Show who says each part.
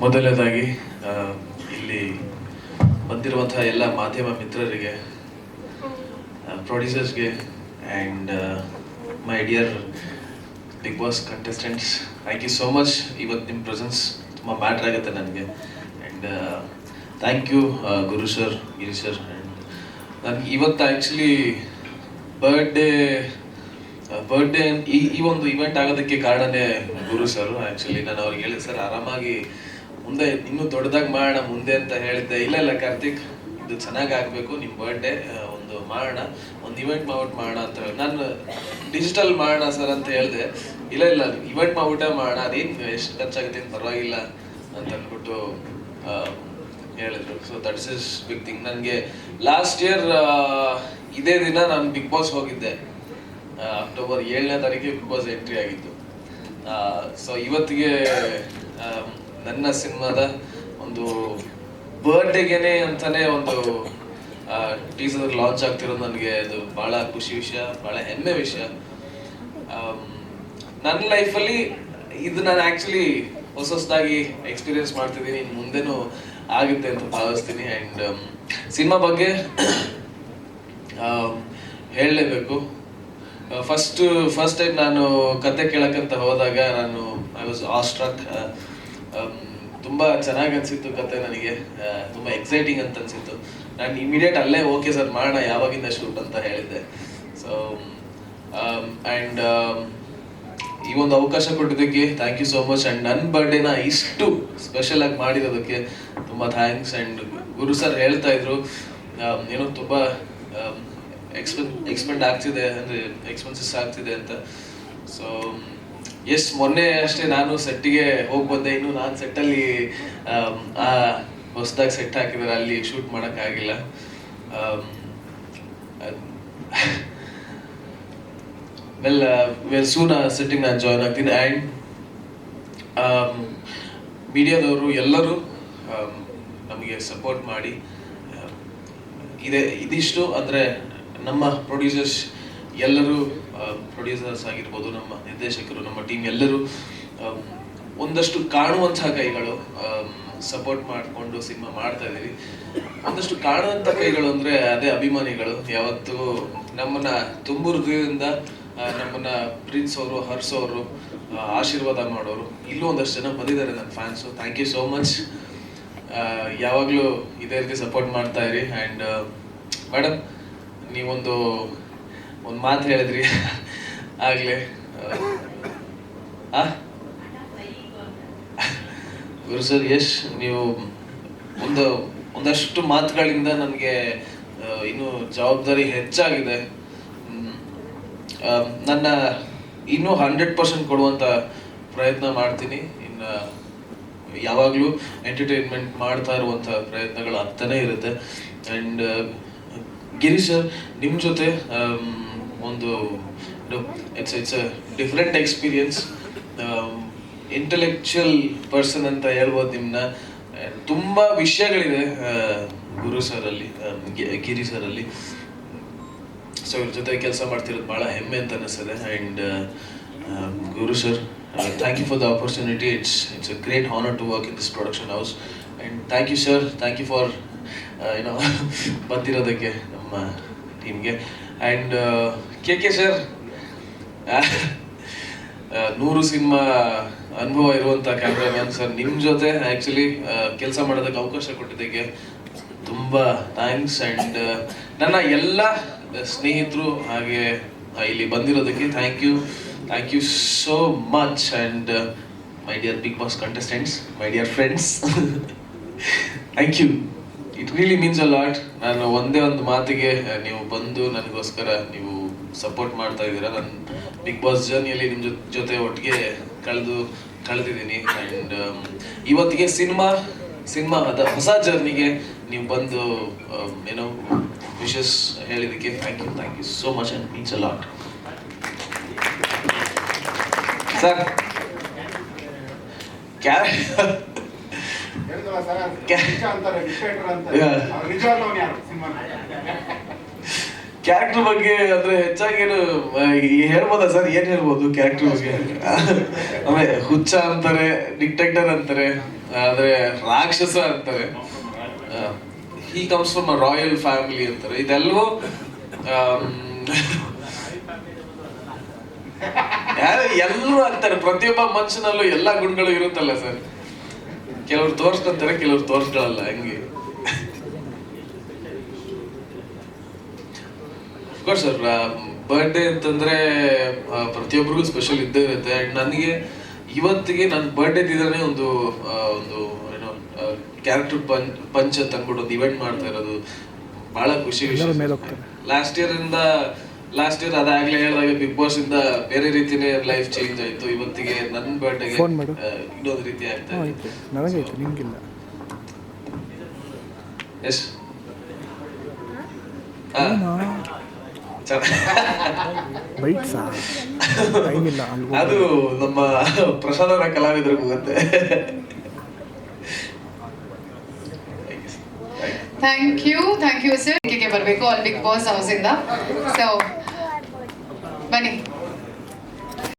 Speaker 1: ಮೊದಲನೇದಾಗಿ ಇಲ್ಲಿ ಬಂದಿರುವಂತಹ ಎಲ್ಲ ಮಾಧ್ಯಮ ಮಿತ್ರರಿಗೆ ಪ್ರೊಡ್ಯೂಸರ್ಸ್ಗೆ and my dear Bigg Boss contestants thank you so much ಇವತ್ತು ನಿಮ್ಮ ಪ್ರೆಸೆನ್ಸ್ ತುಂಬ ಮ್ಯಾಟ್ರ್ ಆಗುತ್ತೆ ನನಗೆ. And thank you Guru sir Giri sir and ನನಗೆ ಇವತ್ತು ಆ್ಯಕ್ಚುಲಿ ಬರ್ಡೇ ಬರ್ಡೇ ಈ ಈ ಒಂದು ಇವೆಂಟ್ ಆಗೋದಕ್ಕೆ ಕಾರಣನೇ ಗುರು ಸರ್ ಆ್ಯಕ್ಚುಲಿ ನಾನು ಅವ್ರಿಗೆ ಹೇಳಿದೆ ಸರ್ ಆರಾಮಾಗಿ ಮುಂದೆ ಇನ್ನೂ ದೊಡ್ಡದಾಗಿ ಮಾಡೋಣ ಮುಂದೆ ಅಂತ ಹೇಳಿದ್ದೆ. ಇಲ್ಲ ಇಲ್ಲ, ಕಾರ್ತಿಕ್, ಇದು ಚೆನ್ನಾಗಿ ಆಗಬೇಕು ನಿಮ್ಮ ಬರ್ಡೇ ಒಂದು ಮಾಡೋಣ. ಒಂದು ಇವೆಂಟ್ ಮಾಡ್ಬಿಟ್ಟು ಮಾಡೋಣ ಅಂತ ಹೇಳಿ. ನಾನು ಡಿಜಿಟಲ್ ಮಾಡೋಣ ಸರ್ ಅಂತ ಹೇಳಿದೆ. ಇಲ್ಲ ಇಲ್ಲ ಇವೆಂಟ್ ಮಾಡ್ಬಿಟ್ಟೆ ಮಾಡೋಣ. ಅದೇನು ಎಷ್ಟು ಖರ್ಚಾಗುತ್ತೆ ಪರವಾಗಿಲ್ಲ ಅಂತ ಅಂದ್ಬಿಟ್ಟು ಹೇಳಿದ್ರು. So that's is big thing ನನಗೆ ಲಾಸ್ಟ್ ಇಯರ್ ಇದೇ ದಿನ ನಾನು ಬಿಗ್ ಬಾಸ್ ಹೋಗಿದ್ದೆ. ಅಕ್ಟೋಬರ್ ಏಳನೇ ತಾರೀಕಿಗೆ ಬಿಗ್ ಬಾಸ್ ಎಂಟ್ರಿ ಆಗಿತ್ತು ಸೊ ಇವತ್ತಿಗೆ ನನ್ನ ಸಿನಿಮಾದ ಒಂದು ಬರ್ಡೇಗೆನೆ ಅಂತಾನೆ ಒಂದು ಟೀಸರ್ ಲಾಂಚ್ ಆಗ್ತಿರೋದು ನನಗೆ. ಅದು ಬಹಳ ಖುಷಿ ವಿಷಯ, ಬಹಳ ಹೆಮ್ಮೆ ವಿಷಯ. ನನ್ನ ಲೈಫಲ್ಲಿ ಇದು ನಾನು ಆ್ಯಕ್ಚುಲಿ ಹೊಸ ಹೊಸದಾಗಿ ಎಕ್ಸ್ಪೀರಿಯನ್ಸ್ ಮಾಡ್ತಿದ್ದೀನಿ. ಇನ್ನು ಮುಂದೆನೂ ಆಗುತ್ತೆ ಅಂತ ಭಾವಿಸ್ತೀನಿ. ಆ್ಯಂಡ್ ಸಿನಿಮಾ ಬಗ್ಗೆ ಹೇಳಲೇಬೇಕು. ಫಸ್ಟ್ ಫಸ್ಟ್ ಟೈಮ್ ನಾನು ಕತೆ ಕೇಳಕ್ಕಂತ ಹೋದಾಗ ನಾನು ಐ ವಾಸ್ ಆಸ್ಟ್ರಕ್ ತುಂಬ ಚೆನ್ನಾಗಿ ಅನಿಸಿತ್ತು ಕತೆ ನನಗೆ. ತುಂಬ ಎಕ್ಸೈಟಿಂಗ್ ಅಂತ ಅನಿಸಿತ್ತು. ನಾನು ಇಮಿಡಿಯೇಟ್ ಅಲ್ಲೇ ಓಕೆ ಸರ್ ಮಾಡೋಣ, ಯಾವಾಗಿಂದ ಶೂಟ್ ಅಂತ ಹೇಳಿದ್ದೆ. ಸೊ ಆ್ಯಂಡ್ ಈ ಒಂದು ಅವಕಾಶ ಕೊಟ್ಟಿದ್ದಕ್ಕೆ thank you so much and ನನ್ನ ಬರ್ಡೇನ ಇಷ್ಟು ಸ್ಪೆಷಲ್ ಆಗಿ ಮಾಡಿರೋದಕ್ಕೆ ತುಂಬ ಥ್ಯಾಂಕ್ಸ್ ಆ್ಯಂಡ್ ಗುರು ಸರ್ ಹೇಳ್ತಾ ಇದ್ರು ಏನೋ ತುಂಬ ಎಕ್ಸ್ಪೆನ್ ಎಕ್ಸ್ಪೆಂಡ್ ಆಗ್ತಿದೆ, ಅಂದರೆ ಎಕ್ಸ್ಪೆನ್ಸಸ್ ಆಗ್ತಿದೆ ಅಂತ. ಸೊ ಎಸ್ ಮೊನ್ನೆ ಅಷ್ಟೇ ನಾನು ಸೆಟ್ಟಿಗೆ ಹೋಗಿ ಬಂದೆ. ಇನ್ನು ನಾನು ಸೆಟ್ಟಲ್ಲಿ ಹೊಸದಾಗಿ ಸೆಟ್ ಹಾಕಿದ್ದಾರೆ ಅಲ್ಲಿ ಶೂಟ್ ಮಾಡೋಕ್ಕಾಗಿಲ್ಲ. ವೆಲ್ ವೆಲ್ ಸೂನ್ ಸೆಟ್ಟಿಂಗ್ ನಾನು ಜಾಯ್ನ್ ಆಗ್ತೀನಿ. ಆ್ಯಂಡ್ ಮೀಡಿಯಾದವರು ಎಲ್ಲರೂ ನಮಗೆ ಸಪೋರ್ಟ್ ಮಾಡಿ ಇದೆ, ಇದಿಷ್ಟು. ಅಂದರೆ ನಮ್ಮ ಪ್ರೊಡ್ಯೂಸರ್ಸ್ ಎಲ್ಲರೂ ಪ್ರೊಡ್ಯೂಸರ್ಸ್ ಆಗಿರ್ಬೋದು, ನಮ್ಮ ನಿರ್ದೇಶಕರು, ನಮ್ಮ ಟೀಮ್ ಎಲ್ಲರೂ ಒಂದಷ್ಟು ಕಾಣುವಂತಹ ಕೈಗಳು ಸಪೋರ್ಟ್ ಮಾಡಿಕೊಂಡು ಸಿನಿಮಾ ಮಾಡ್ತಾ ಇದ್ದೀವಿ. ಒಂದಷ್ಟು ಕಾಣುವಂಥ ಕೈಗಳು ಅಂದ್ರೆ ಅದೇ ಅಭಿಮಾನಿಗಳು. ಯಾವತ್ತೂ ನಮ್ಮನ್ನ ತುಂಬ ಹೃದಯದಿಂದ ನಮ್ಮನ್ನ ಪ್ರೀತಿಸೋರು ಹರ್ಸೋರು ಆಶೀರ್ವಾದ ಮಾಡೋರು ಇಲ್ಲೂ ಒಂದಷ್ಟು ಜನ ಬಂದಿದ್ದಾರೆ ನನ್ನ fans thank you so much ಯಾವಾಗಲೂ ಇದೇ ರೀತಿ ಸಪೋರ್ಟ್ ಮಾಡ್ತಾ ಇರಿ. ಆ್ಯಂಡ್ ಮೇಡಮ್ ನೀವೊಂದು ಒಂದು ಮಾತು ಹೇಳಿದ್ರಿ. ಆಗಲೇ. ಗುರು ಸರ್, ಯಶ್, ನೀವು ಒಂದು ಒಂದಷ್ಟು ಮಾತುಗಳಿಂದ ನನಗೆ ಇನ್ನು ಜವಾಬ್ದಾರಿ ಹೆಚ್ಚಾಗಿದೆ. ನನ್ನ ಇನ್ನೂ ಹಂಡ್ರೆಡ್ ಪರ್ಸೆಂಟ್ ಕೊಡುವಂಥ ಪ್ರಯತ್ನ ಮಾಡ್ತೀನಿ. ಇನ್ನು ಯಾವಾಗಲೂ ಎಂಟರ್ಟೈನ್ಮೆಂಟ್ ಮಾಡ್ತಾ ಇರುವಂಥ ಪ್ರಯತ್ನಗಳು ಆಗ್ತಾನೆ ಇರುತ್ತೆ. ಆ್ಯಂಡ್ ಗಿರಿ ಸರ್ ನಿಮ್ಮ ಜೊತೆ ಒಂದು it's it's a different experience intellectual person ಅಂತ ಹೇಳ್ಬೋದು ನಿಮ್ಮನ್ನ ತುಂಬ ವಿಷಯಗಳಿದೆ ಗುರು ಸರಲ್ಲಿ ಗಿರಿ ಸರಲ್ಲಿ ಸೊ ಇವ್ರ ಜೊತೆ ಕೆಲಸ ಮಾಡ್ತಿರೋದು ಭಾಳ ಹೆಮ್ಮೆ ಅಂತ ಅನಿಸ್ತದೆ. And Guru sir thank you for the opportunity it's it's a great honour to work in this production house and thank you sir thank you for ಏನೋ ಬಂದಿರೋದಕ್ಕೆ ನಮ್ಮ ಟೀಮ್ಗೆ ಆ್ಯಂಡ್ ಕೆ ಕೆ ಸರ್ ನೂರು ಸಿನಿಮಾ ಅನುಭವ ಇರುವಂಥ cameraman sir ನಿಮ್ಮ ಜೊತೆ actually ಕೆಲಸ ಮಾಡೋದಕ್ಕೆ ಅವಕಾಶ ಕೊಟ್ಟಿದ್ದಕ್ಕೆ ತುಂಬ ಥ್ಯಾಂಕ್ಸ್ ಆ್ಯಂಡ್ ನನ್ನ ಎಲ್ಲ ಸ್ನೇಹಿತರು ಹಾಗೆ ಇಲ್ಲಿ ಬಂದಿರೋದಕ್ಕೆ thank you thank you so much and my dear Bigg Boss contestants my dear friends thank you it really means a lot ನಾನು ಒಂದೇ ಒಂದು ಮಾತಿಗೆ ನೀವು ಬಂದು ನನಗೋಸ್ಕರ ನೀವು ಸಪೋರ್ಟ್ ಮಾಡ್ತಾ ಇದ್ದೀರಾ. ನಾನು ಬಿಗ್ ಬಾಸ್ ಜರ್ನಿಯಲ್ಲಿ ನಿಮ್ಮ ಜೊತೆ ಒಟ್ಟಿಗೆ ಕಳೆದು ಕಳೆದಿದ್ದೀನಿ. ಆ್ಯಂಡ್ ಇವತ್ತಿಗೆ ಸಿನಿಮಾ ಸಿನಿಮಾ ಅದ ಹೊಸ ಜರ್ನಿಗೆ ನೀವು ಬಂದು ಆಮ್, ಏನೋ ವಿಶಸ್ ಹೇಳಿದ್ದಕ್ಕೆ thank you thank you so much and means a lot sir ಕ್ಯಾ ಕ್ಯಾರೆಕ್ಟರ್ ಬಗ್ಗೆ ಅಂದ್ರೆ ಹೆಚ್ಚಾಗಿ ಏನು ಹೇಳ್ಬೋದಾ ಸರ್? ಏನ್ ಹೇಳ್ಬೋದು ಕ್ಯಾರೆಕ್ಟರ್ ಬಗ್ಗೆ? ಅಂದ್ರೆ ಹುಚ್ಚ ಅಂತಾರೆ ಡಿಕ್ಟೇಟರ್ ಅಂತಾರೆ ಆದ್ರೆ ರಾಕ್ಷಸ ಅಂತಾರೆ. He comes from a royal family ಅಂತಾರೆ. ಇದೆಲ್ಲವೂ ಎಲ್ಲರೂ ಅಂತಾರೆ ಪ್ರತಿಯೊಬ್ಬ ಮನುಷ್ಯನಲ್ಲೂ ಎಲ್ಲಾ ಗುಣಗಳು ಇರುತ್ತಲ್ಲ ಸರ್? ಕೆಲವ್ರು ತೋರ್ಸ್ಕೊಂತಾರೆ ಕೆಲವ್ರು ತೋರ್ಸ್ಕೊಳಲ್ಲ ಹಂಗೆ. ಅಫ್ಕೋರ್ಸ್ ಸರ್ ಬರ್ಡೇ ಅಂತಂದ್ರೆ ಪ್ರತಿಯೊಬ್ಬರಿಗೂ ಸ್ಪೆಷಲ್ ಇದ್ದೇ ಇರುತ್ತೆ. ಅಂಡ್ ನನಗೆ ಇವತ್ತಿಗೆ ನನ್ನ ಬರ್ಡೇ ದಿನನೇ ಒಂದು ಒಂದು ಏನೋ ಕ್ಯಾರೆಕ್ಟರ್ ಪಂಚ್ ಪಂಚ್ ಅಂತ ಅಂದ್ಬಿಟ್ಟು ಒಂದು ಇವೆಂಟ್ ಮಾಡ್ತಾ ಇರೋದು. ಬಹಳ ಖುಷಿ ವಿಷಯ ಲಾಸ್ಟ್ ಇಯರ್ ಇಂದ ಲಾಸ್ಟ್ ಇಯರ್ ಅದಾಗ್ಲೇ ಹೇಳಿದಾಗ ಬಿಗ್ ಬಾಸ್ ಇಂದ ಬೇರೆ ರೀತಿನೇ ಲೈಫ್ ಚೇಂಜ್ ಆಯ್ತು. ಇವತ್ತಿಗೆ ನನ್ನ ಬರ್ಡೇಗೆ. ಇನ್ನೊಂದು ರೀತಿ ಆಗ್ತಾ ಇದೆ.
Speaker 2: ಐತೆ ನನಗೈತೆ ನಿಮ್ಗಿಲ್ಲ.
Speaker 1: ಎಸ್
Speaker 2: ಬೈಟ್ಸಾ ಟೈಮ್ ಇಲ್ಲ
Speaker 1: ಅದು ನಮ್ಮ ಪ್ರಸಾದರ ಕಲಾವಿದರು ಹೋಗುತ್ತೆ
Speaker 3: thank you thank you sir ಬರಬೇಕು ಆಲ್ ಬಿಗ್ ಬಾಸ್ ಹೌಸಿಂದ ಸೊ Vení.